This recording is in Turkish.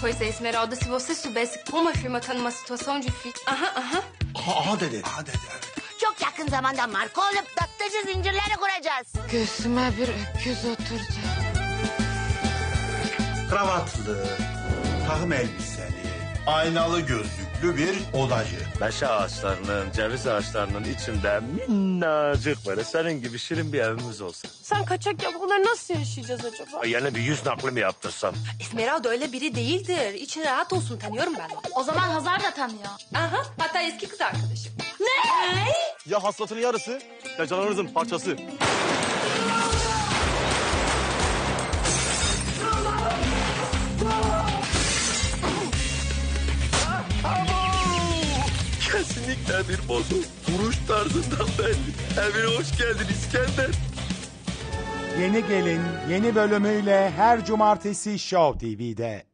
Pois é, Esmeralda, se você soubesse como a firma tá numa situação difícil. Aham, aham. Aha, aha dedi. Aha dedi evet. Çok yakın zamanda marka olup tatlıcı zincirleri kuracağız. Göğsüme bir öküz oturdu. Kravatlı, takım elbiseli, aynalı gözlüklü bir odacı. Meşe ağaçlarının, ceviz ağaçlarının içinde minnacık böyle senin gibi şirin bir evimiz olsa. Sen kaçak yapmaları nasıl yaşayacağız acaba? Ay, Yeni bir yüz nakli mi yaptırsam? Esmeralda öyle biri değildir. İçin rahat olsun, tanıyorum ben onu. O zaman Hazar da tanıyor. Aha, hatta eski kız arkadaşım. Ya haslatın yarısı ya canınızın parçası. Kesinlikle bir bozuk. Vuruş tarzından belli. Evine hoş geldin İskender. Yeni Gelin yeni bölümüyle her cumartesi Show TV'de.